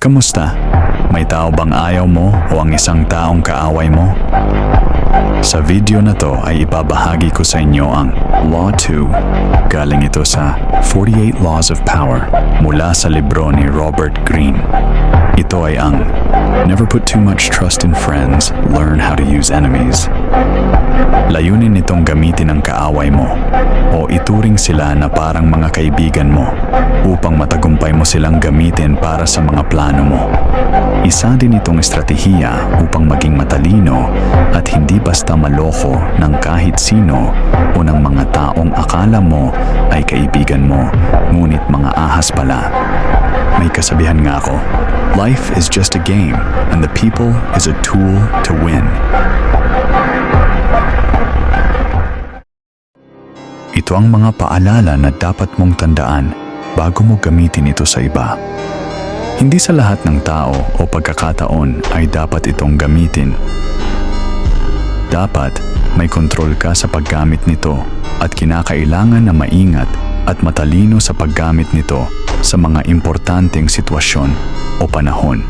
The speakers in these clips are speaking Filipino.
Kamusta? May tao bang ayaw mo o ang isang taong kaaway mo? Sa video na to ay ibabahagi ko sa inyo ang Law 2. Galing ito sa 48 Laws of Power mula sa libro ni Robert Greene. Ito ay ang Never put too much trust in friends, learn how to use enemies. Layunin nitong gamitin ang kaaway mo o ituring sila na parang mga kaibigan mo upang matagumpay mo silang gamitin para sa mga plano mo. Isa din itong estratehiya upang maging matalino at hindi basta maloko ng kahit sino o ng mga taong akala mo ay kaibigan mo ngunit mga ahas pala. May kasabihan nga ako, Life is just a game and the people is a tool to win. Ito ang mga paalala na dapat mong tandaan bago mo gamitin ito sa iba. Hindi sa lahat ng tao o pagkakataon ay dapat itong gamitin. Dapat may kontrol ka sa paggamit nito at kinakailangan na maingat at matalino sa paggamit nito sa mga importanteng sitwasyon o panahon.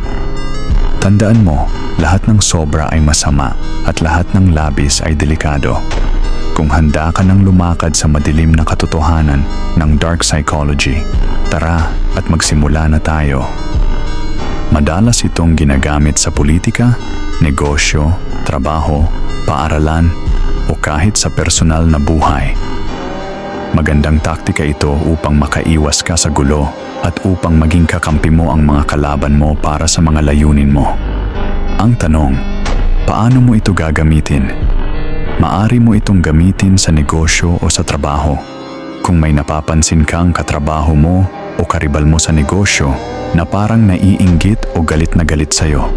Tandaan mo, lahat ng sobra ay masama at lahat ng labis ay delikado. Kung handa ka ng lumakad sa madilim na katotohanan ng dark psychology, tara at magsimula na tayo. Madalas itong ginagamit sa politika, negosyo, trabaho, paaralan, o kahit sa personal na buhay. Magandang taktika ito upang makaiwas ka sa gulo at upang maging kakampi mo ang mga kalaban mo para sa mga layunin mo. Ang tanong, paano mo ito gagamitin? Maari mo itong gamitin sa negosyo o sa trabaho. Kung may napapansin kang katrabaho mo o karibal mo sa negosyo na parang naiinggit o galit na galit sa'yo,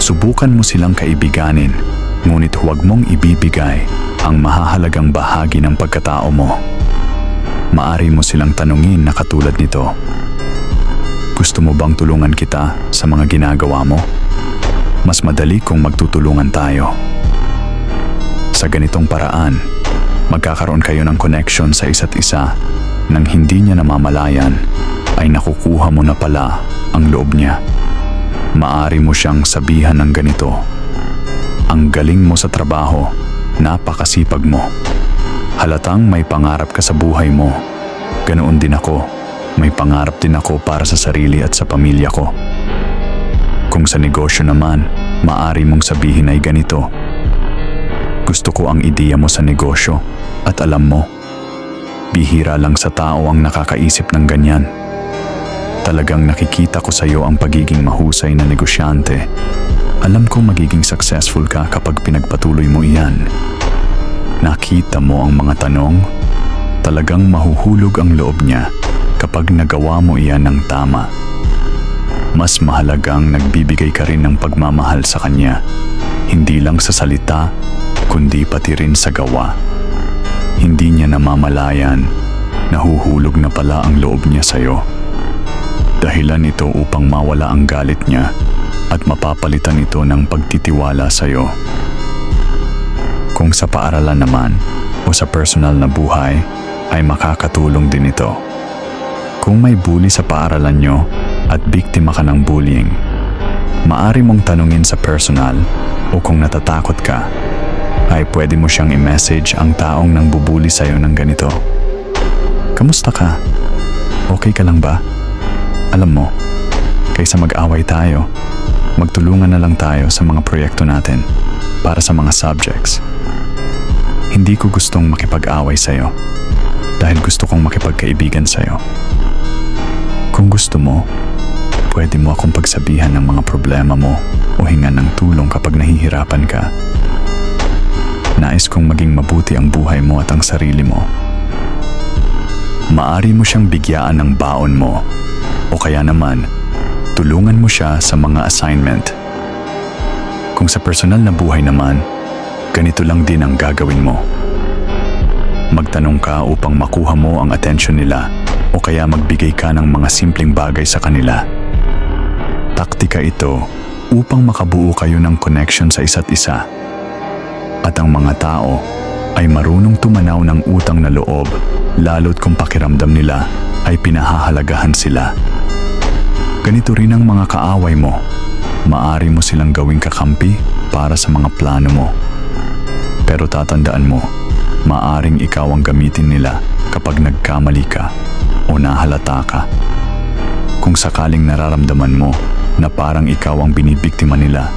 subukan mo silang kaibiganin, ngunit huwag mong ibibigay ang mahahalagang bahagi ng pagkatao mo. Maari mo silang tanungin na katulad nito. Gusto mo bang tulungan kita sa mga ginagawa mo? Mas madali kung magtutulungan tayo. Sa ganitong paraan, magkakaroon kayo ng connection sa isa't isa nang hindi niya namamalayan ay nakukuha mo na pala ang loob niya. Maari mo siyang sabihan ng ganito. Ang galing mo sa trabaho, napakasipag mo. Halatang may pangarap ka sa buhay mo. Ganoon din ako. May pangarap din ako para sa sarili at sa pamilya ko. Kung sa negosyo naman, maari mong sabihin ay ganito. Gusto ko ang ideya mo sa negosyo at alam mo, bihira lang sa tao ang nakakaisip ng ganyan. Talagang nakikita ko sa iyo ang pagiging mahusay na negosyante. Alam ko magiging successful ka kapag pinagpatuloy mo iyan. Nakita mo ang mga tanong? Talagang mahuhulog ang loob niya kapag nagawa mo iyan ng tama. Mas mahalagang nagbibigay ka rin ng pagmamahal sa kanya, hindi lang sa salita, kundi pati rin sa gawa. Hindi niya namamalayan, nahuhulog na pala ang loob niya sa'yo. Dahilan ito upang mawala ang galit niya at mapapalitan ito ng pagtitiwala sa'yo. Kung sa paaralan naman o sa personal na buhay, ay makakatulong din ito. Kung may bully sa paaralan nyo at biktima ka ng bullying, maari mong tanungin sa personal o kung natatakot ka, ay pwede mo siyang i-message ang taong nang bubuli sa'yo ng ganito. Kamusta ka? Okay ka lang ba? Alam mo, kaysa mag-away tayo, magtulungan na lang tayo sa mga proyekto natin para sa mga subjects. Hindi ko gustong makipag-away sa'yo dahil gusto kong makipagkaibigan sa'yo. Kung gusto mo, pwede mo akong pagsabihan ng mga problema mo o hingan ng tulong kapag nahihirapan ka. Nais kong maging mabuti ang buhay mo at ang sarili mo. Maari mo siyang bigyaan ng baon mo o kaya naman, tulungan mo siya sa mga assignment. Kung sa personal na buhay naman, ganito lang din ang gagawin mo. Magtanong ka upang makuha mo ang atensyon nila o kaya magbigay ka ng mga simpleng bagay sa kanila. Taktika ito upang makabuo kayo ng connection sa isa't isa. At ang mga tao ay marunong tumanaw ng utang na loob lalo't kung pakiramdam nila ay pinahahalagahan sila. Ganito rin ang mga kaaway mo. Maari mo silang gawing kakampi para sa mga plano mo. Pero tatandaan mo, maaring ikaw ang gamitin nila kapag nagkamali ka o nahalata ka. Kung sakaling nararamdaman mo na parang ikaw ang binibiktima nila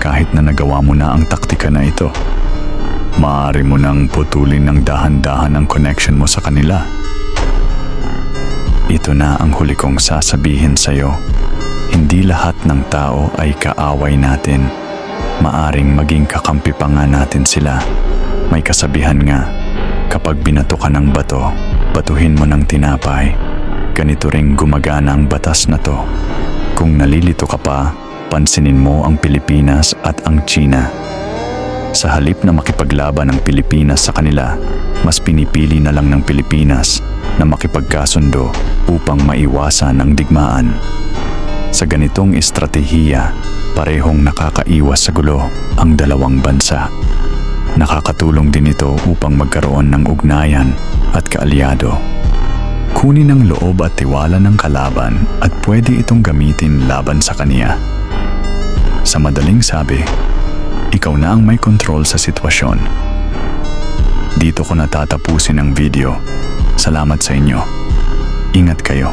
kahit na nagawa mo na ang taktika na ito, maaari mo nang putulin ng dahan-dahan ang connection mo sa kanila. Ito na ang huli kong sasabihin sa'yo. Hindi lahat ng tao ay kaaway natin. Maaring maging kakampi pa nga natin sila. May kasabihan nga, kapag binato ka ng bato, batuhin mo ng tinapay. Ganito ring gumagana ang batas na to. Kung nalilito ka pa, pansinin mo ang Pilipinas at ang China. Sa halip na makipaglaban ng Pilipinas sa kanila, mas pinipili na lang ng Pilipinas na makipagkasundo upang maiwasan ang digmaan. Sa ganitong estratehiya, parehong nakakaiwas sa gulo ang dalawang bansa. Nakakatulong din ito upang magkaroon ng ugnayan at kaalyado. Kunin ang loob at tiwala ng kalaban at pwede itong gamitin laban sa kaniya. Sa madaling sabi, ikaw na ang may kontrol sa sitwasyon. Dito ko natatapusin ang video. Salamat sa inyo. Ingat kayo.